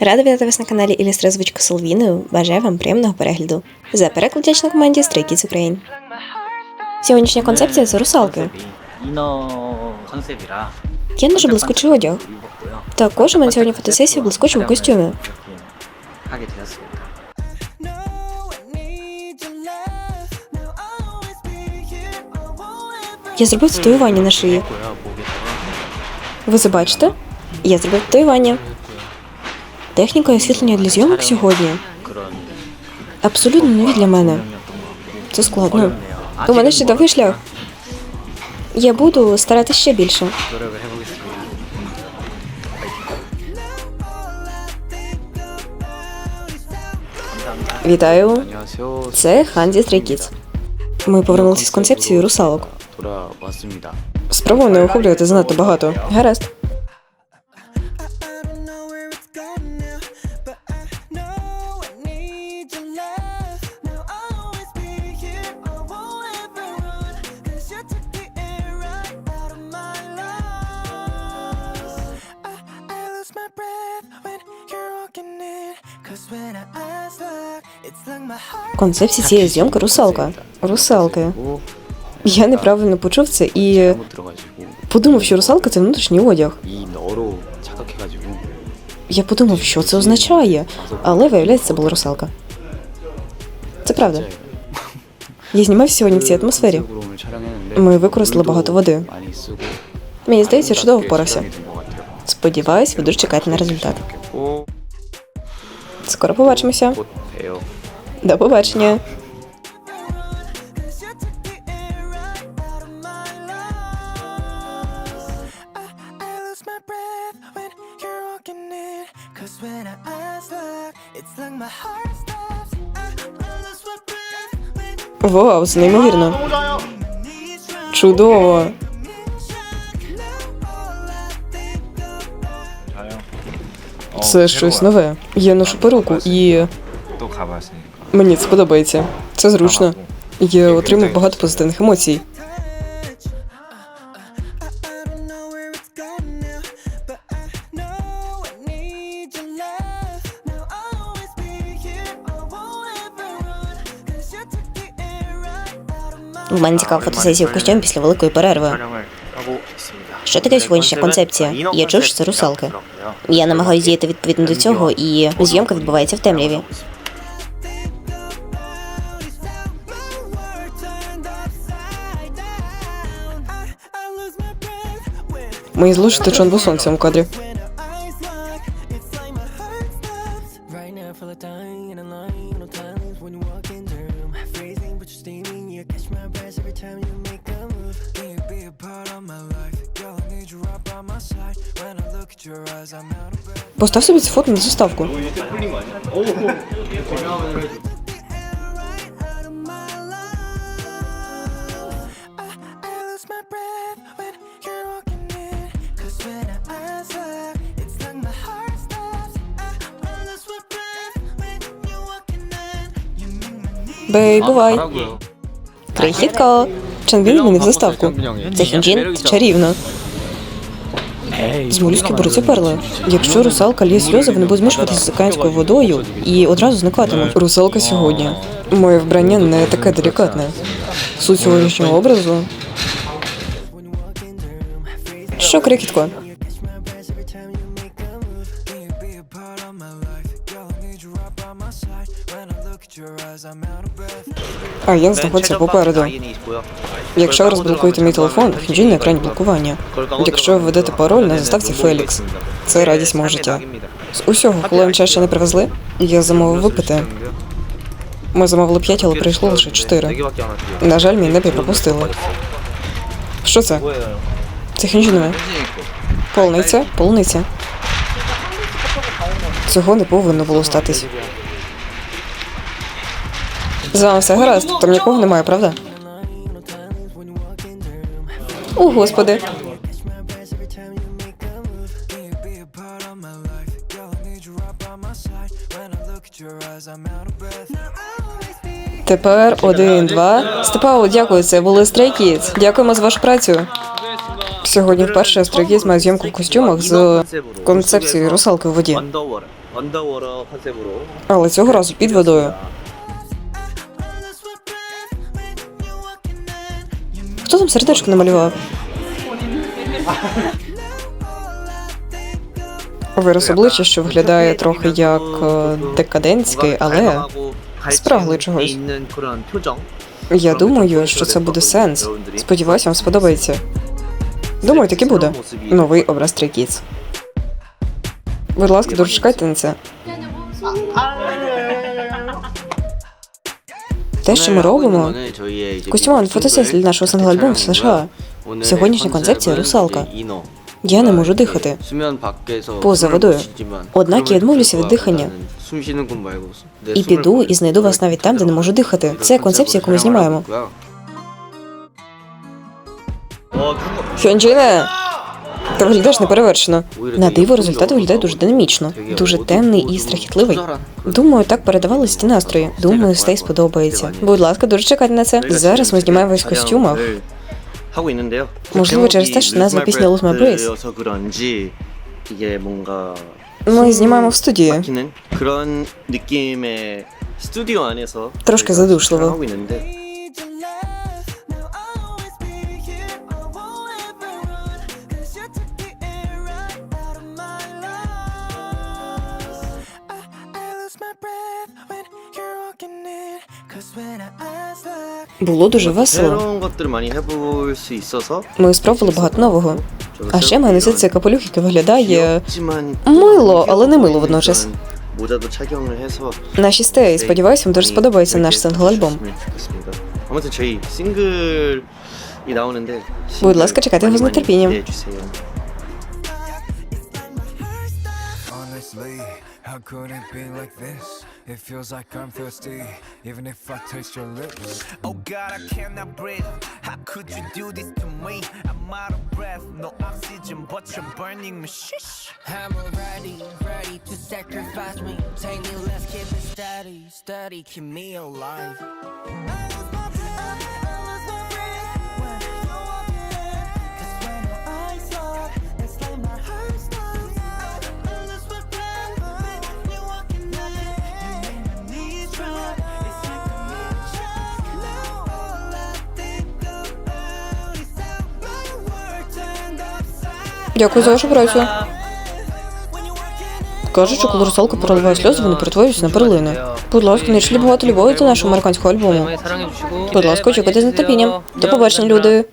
Рада вітати вас на каналі Ілюстри Звучку Солвіною. Бажаю вам приємного перегляду. За переклад дячна команді Stray Kids Ukraine. Сьогоднішня концепція з русалки. Є дуже блискучий одяг. Також у мене сьогодні фотосесія в блискучому костюмі. Я зробив татуювання на шиї. Ви це бачите? Я зробив татуювання. Техніка і освітлення для зйомок сьогодні абсолютно нові для мене. Це складно. У мене ще довгий шлях. Я буду старатися ще більше. Вітаю. Це Ханзі Стрейкіц. Ми повернулися з концепцією русалок. Спробуй не охоплювати занадто багато. Гаразд. Концепції цієї зйомки русалка. Русалка. Я неправильно почув це і подумав, що русалка це внутрішній одяг. Я подумав, що це означає, але виявляється, це була русалка. Це правда. Я знімав сьогодні в цій атмосфері. Ми використали багато води. Мені здається, чудово впорався. Сподіваюсь, ви дуже чекаєте на результат. Скоро побачимося. До побачення. Вау, це неймовірно. Чудово. Це щось нове. Я ношу перуку і мені це подобається. Це зручно. Я отримав багато позитивних емоцій. У мене цікава фотосесія в костюм після великої перерви. Що таке сьогоднішня концепція? Я чув, що це русалки. Я намагаюся діяти відповідно до цього, і зйомка відбувається в темряві. world turned upside down. I, I walking in. You make my knees. Бей, бувай. Крихітко. Чанбін змінив заставку. Це Хінджін чарівно. З молюски беруться перли. Якщо русалка ліє сльози, вони будуть змішуватися з океанською водою і одразу зникатимуть. Русалка сьогодні. Моє вбрання не таке делікатне. Суть сьогоднішнього образу. Що, крихітко? А Єн знаходиться попереду. Якщо розблокуєте мій телефон, Хінджін на екрані блокування. Якщо ви введете пароль на заставці Фелікс, це радість мого життя. З усього, коли чай ще не привезли, я замовив випити. Ми замовили п'ять, але прийшло лише чотири. На жаль, мій небі пропустили. Що це? Це хінджінове. Полуниця? Полуниця. Цього не повинно було статись. З вами все гаразд, там нікого немає, правда? О, господи. Тепер один, два. Степау, дякую, це були стрейкіц. Дякуємо за вашу працю. Сьогодні вперше стрейкіц має зйомку в костюмах з концепцією русалки в воді. Але цього разу під водою. Хто там сердечко намалював? Вираз обличчя, що виглядає трохи як е, декадентський, але спрагли чогось. Я думаю, що це буде сенс. Сподіваюся, вам сподобається. Думаю, так і буде. Новий образ трикіц. Будь ласка, дуже чекайте на це. Те, що ми робимо, костюмований фотосесія для нашого сингл-альбому в США. Сьогоднішня концепція русалка. Я не можу дихати. поза водою. Однак я відмовлюся від дихання. І піду і знайду вас навіть там, де не можу дихати. Це концепція, яку ми знімаємо. Хьонджине! Ти виглядаєш неперевершено. На диво результат виглядає дуже динамічно, дуже темний і страхітливий. Думаю, так передавались ті настрої. Думаю, стей сподобається. Будь ласка, дуже чекайте на це. Зараз ми знімаємось в костюмах. Можливо, через те, що назва пісня Lose My Breath. Ми знімаємо в студії. Трошки задушливо. Було дуже весело. Ми спробували багато нового. А ще мене ця капелюх, який виглядає мило, але не мило водночас. Наші стеї, сподіваюся, вам дуже сподобається наш сингл-альбом. Будь ласка, чекайте його з нетерпінням. How could it be like this? It feels like I'm thirsty, even if I taste your lips. Oh God, I cannot breathe. How could you do this to me? I'm out of breath, no oxygen, but you're burning me. Shish. I'm ready, ready to sacrifice me. Take me, let's keep it steady, steady, keep me alive. Дякую за вашу працю. Кажуть, що коли русалка проливає сльози, вони перетворюються на перлини. Будь ласка, не йшли багато любові до нашого американського альбому. Будь ласка, очікуйте з нетерпінням. До побачення, люди.